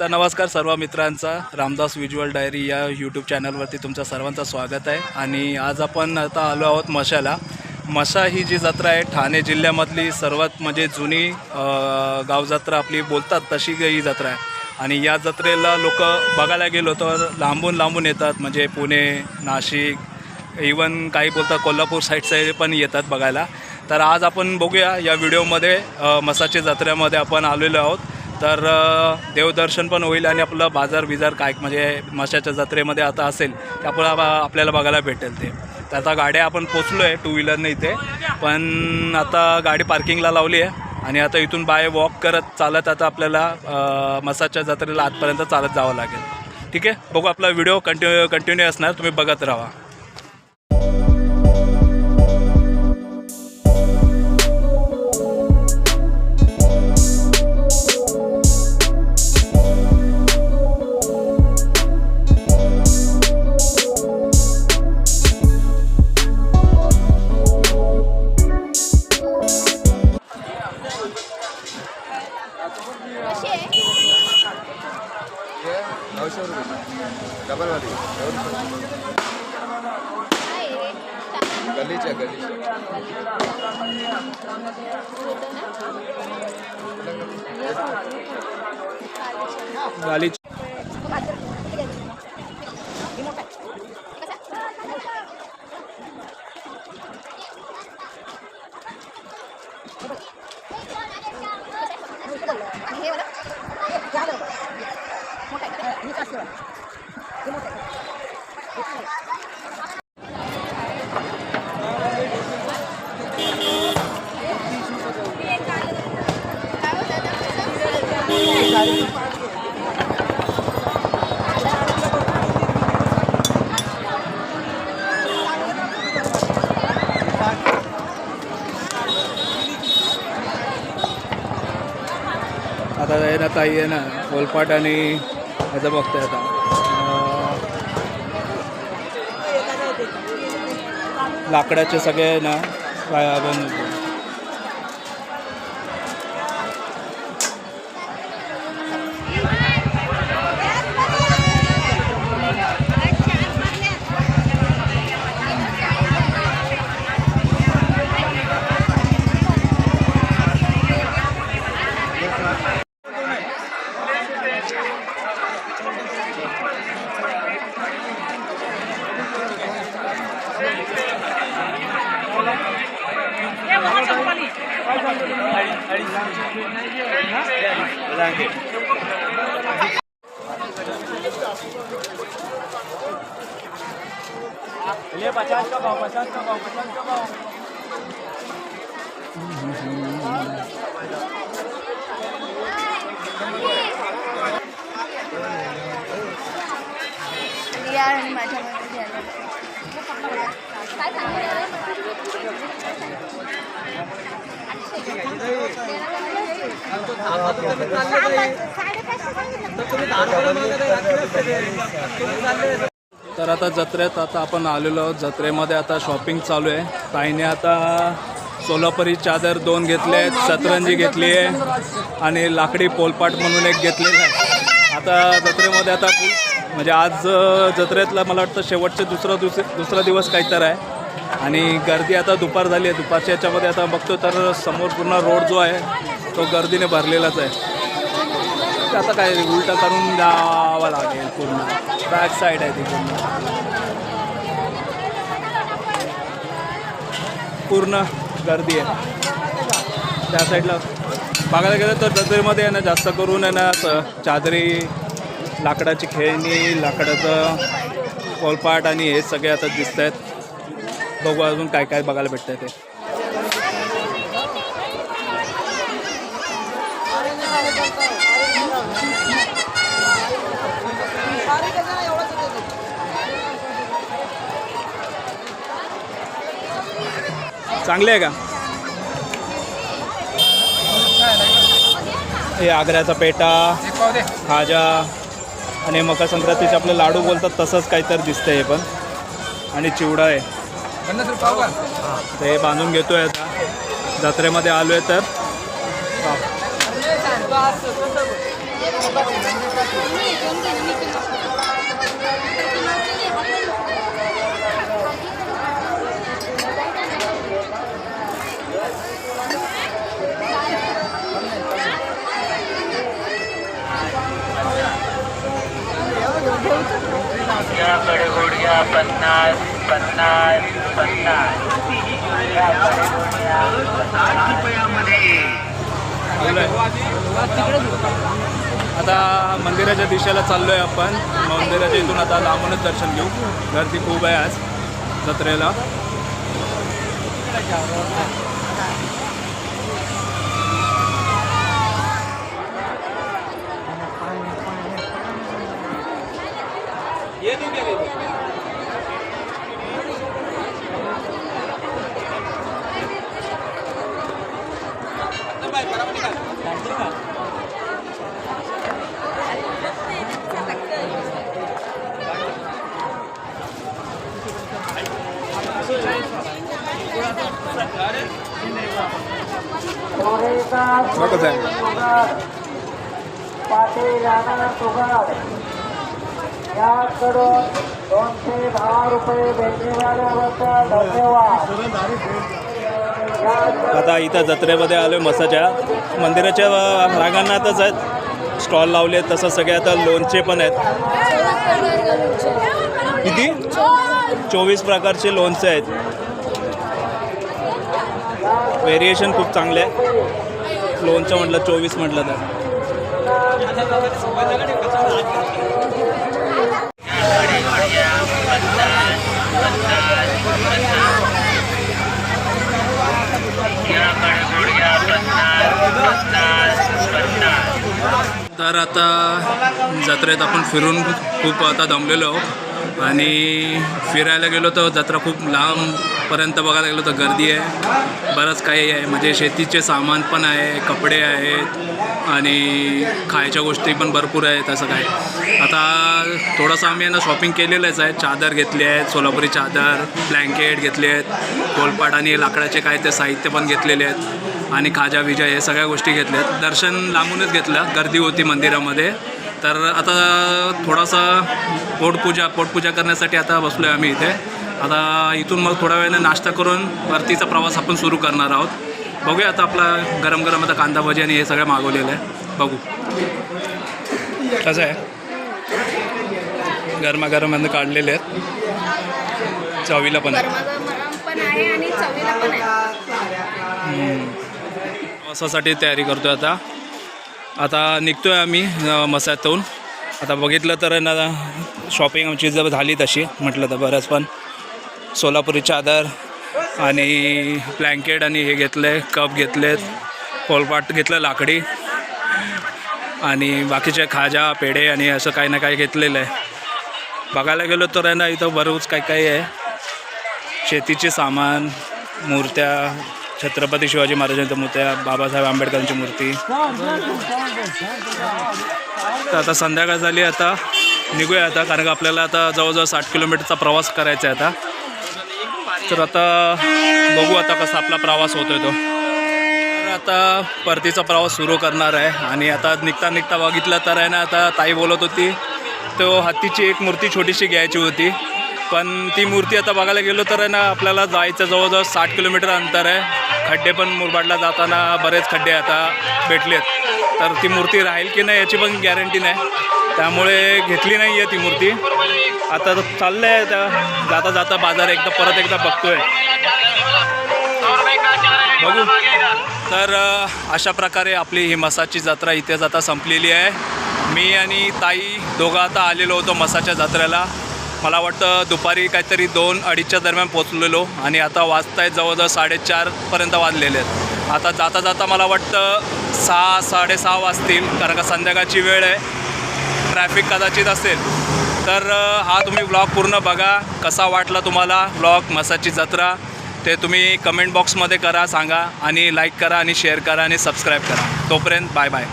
तर नमस्कार सर्व मित्रांचा. रामदास विज्युअल डायरी या यूट्यूब चॅनलवरती तुमचं सर्वांचं स्वागत आहे. आणि आज आपण आता आलो आहोत मशाला. मशा ही जी जत्रा आहे ठाणे जिल्ह्यामधली सर्वात म्हणजे जुनी गाव जत्रा आपली बोलतात तशी ही जत्रा आहे. आणि या जत्रेला लोक बघायला गेलो तर लांबून लांबून येतात. म्हणजे पुणे नाशिक इवन काही बोलतात कोल्हापूर साईडचे पण येतात बघायला. तर आज आपण बघूया या व्हिडिओमध्ये मसाच्या जत्रेमध्ये आपण आलेलो आहोत. तर देवदर्शन पण होईल आणि आपलं बाजार बिजार काय म्हणजे मशाच्या जत्रेमध्ये आता असेल ते आपल्याला आपल्याला बघायला भेटेल ते. तर आता गाड्या आपण पोचलो आहे टू व्हीलरने इथे पण आता गाडी पार्किंगला लावली आहे आणि आता इथून बाय वॉक करत चालत आता आपल्याला मसाजच्या मसाच्या जत्रेला आतपर्यंत चालत जावं लागेल. ठीक आहे? बघू आपला व्हिडिओ कंटिन्यू कंटिन्यू असणार तुम्ही बघत राहा. गाली आता आहे ना ताई ओलपाट आणि ह्याचं बघतोय आता. लाकडाचे सगळे ना काय बनवतो यार आणि माझ्यामध्ये घ्यायला काय तर आता जत्रेत आता आपण आलेलो आहोत. जत्रेमध्ये आता शॉपिंग चालू आहे. ताईने आता सोलापुरी चादर दोन घेतले आहेत सतरंजी घेतली आहे आणि लाकडी पोलपाट म्हणून एक घेतलेलं आहे. आता जत्रेमध्ये आता म्हणजे आज जत्रेतला मला वाटतं शेवटचे दुसरा दुस दुसरा दिवस काहीतरी आहे. आणि गर्दी आता दुपार झाली आहे. दुपारच्या याच्यामध्ये आता बघतो तर समोर पूर्ण रोड जो आहे तो गर्दीने भरलेलाच आहे. ते आता काय उलटा करून जावं लागेल पूर्ण. बॅक साईड आहे ती पूर्ण. पूर्ण गर्दी आहे. त्या साईडला बघायला गेलं तर जत्रेमध्ये आहे ना जास्त करून आहे ना चादरी लाकडाची खेळणी लाकडाचं कोलपाट आणि हे सगळे आता दिसत आहेत बघू अजून काय काय बघायला भेटतं ते. चांगले आहे का? हे आग्र्याचा पेटा खाजा आणि मकर संक्रांतीचे आपले लाडू बोलतात तसंच काहीतरी दिसतंय हे पण. आणि चिवडा आहे. ते बांधून घेतोय आता. जत्रेमध्ये आलो आहे तर पन्नास पन्नास पन्नास याकडे रुपयामध्ये आता मंदिराच्या दिशेला चाललो आहे आपण. मंदिराच्या इथून आता लांबूनच दर्शन घेऊ. गर्दी खूप आहे आज जत्रेला. कसं पाटील राणा याकडून दोनशे दहा रुपये भेटण्याबद्दल धन्यवाद आता इथं जत्रेमध्ये आलो आहे मसाच्या. मंदिराच्या रागांनातच आहेत स्टॉल लावले तसं सगळे आता लोणचे पण आहेत. किती? चोवीस प्रकारचे लोणचे आहेत. व्हेरिएशन खूप चांगले आहे. लोणचं म्हटलं चोवीस म्हटलं तर. तर आता जत्रेत आपण फिरून खूप आता दमलेलो आहोत. आणि फिरायला गेलो तर जत्रा खूप लांब पर्यंत बघायला गेलो तर गर्दी आहे. बरंच काही आहे. म्हणजे शेतीचे सामान पण आहे कपडे आहेत आणि खायच्या गोष्टी पण भरपूर आहेत असं काय आता थोडंसं आम्ही यांना ना शॉपिंग केलेलंच आहे. चादर घेतली आहेत सोलापुरी चादर ब्लँकेट घेतले आहेत कोलपाट आणि लाकडाचे काय ते साहित्य पण घेतलेले आहेत आणि खाजा विजा हे सगळ्या गोष्टी घेतल्या आहेत. दर्शन लांबूनच घेतलं. गर्दी होती मंदिरामध्ये. तर आता थोडासा पोटपूजा पोटपूजा करण्यासाठी आता बसलो आहे आम्ही इथे. आता इथून मग थोड्या वेळाने नाश्ता करून परतीचा प्रवास आपण सुरू करणार आहोत. बघूया आता आपला गरम गरम आता कांदा भजी आणि हे सगळं मागवलेलं आहे. बघू. कसं आहे? गरमागरम काढलेले आहेत. चवीला पण प्रवासासाठी तयारी करतो आहे आता. आता निघतो आहे आम्ही मसातून आता बघितलं तर ना शॉपिंग आमची जर झाली तशी म्हटलं तर बरंच पण सोलापुरी चादर आणि ब्लँकेट आणि हे घेतले कप घेतलेत पोलपाट घेतलं लाकडी. आणि बाकीचे खाजा पेढे आणि असं काही ना काही घेतलेलं आहे. बघायला गेलो तर आहे ना इथं बरंच काही काही आहे. शेतीचे सामान मूर्त्या छत्रपती शिवाजी महाराजांच्या मूर्त्या बाबासाहेब आंबेडकरांची मूर्ती. तर आता संध्याकाळ झाली आता. निघूया आता कारण का आपल्याला आता जवळजवळ साठ किलोमीटरचा प्रवास करायचा आहे आता. तर आता बघू आता कसा आपला प्रवास होतोय तो. तर आता परतीचा प्रवास सुरू करणार आहे. आणि आता निघता निघता बघितलं तर आहे ना आता ताई बोलत होती तो हत्तीची एक मूर्ती छोटीशी घ्यायची होती. पण ती मूर्ती आता बघायला गेलो तर आहे ना आपल्याला जायचं जवळजवळ साठ किलोमीटर अंतर आहे. खड्डे पण मुरबाडला जाताना बरेच खड्डे आता भेटलेत. तर ती मूर्ती राहील की नाही याची पण गॅरंटी नाही. त्यामुळे घेतली नाही आहे ती मूर्ती. आता चाललं आहे जाता जाता बाजार एकदा परत एकदा बघतोय. बघू. तर अशा प्रकारे आपली ही मसाची जत्रा इथे जाता संपलेली आहे. मी आणि ताई दोघं आता आलेलो होतो मसाच्या जत्रेला. मला वाटतं दुपारी काहीतरी दोन अडीचच्या दरम्यान पोचलेलो आणि आता वाजत आहेत जवळजवळ साडेचारपर्यंत वाजलेले आहेत. आता जाता जाता मला वाटतं सहा साडेसहा वाजतील कारण का संध्याकाळची वेळ आहे. ट्रॅफिक कदाचित असेल. तर हा तुम्ही ब्लॉग पूर्ण बघा. कसा वाटला तुम्हाला ब्लॉग मसाची जत्रा? ते तुम्ही कमेंट बॉक्समध्ये करा सांगा आणि लाईक करा आणि शेअर करा आणि सबस्क्राईब करा. तोपर्यंत बाय बाय